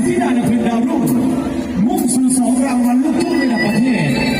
Argentina ne prendra route. Mon sous-sang, on va le la.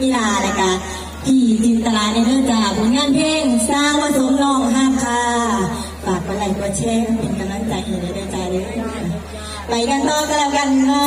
มิลาเลยค่ะพี่จินตลาในเรื่อจ้าผลงานเพลงสร้างผสมน้องห้ามค่ะฝากกดไลค์กดแชร์เป็นกำลังใจให้เด้อจ้าเลยไปกันต่อกันแล้วกันค่ะ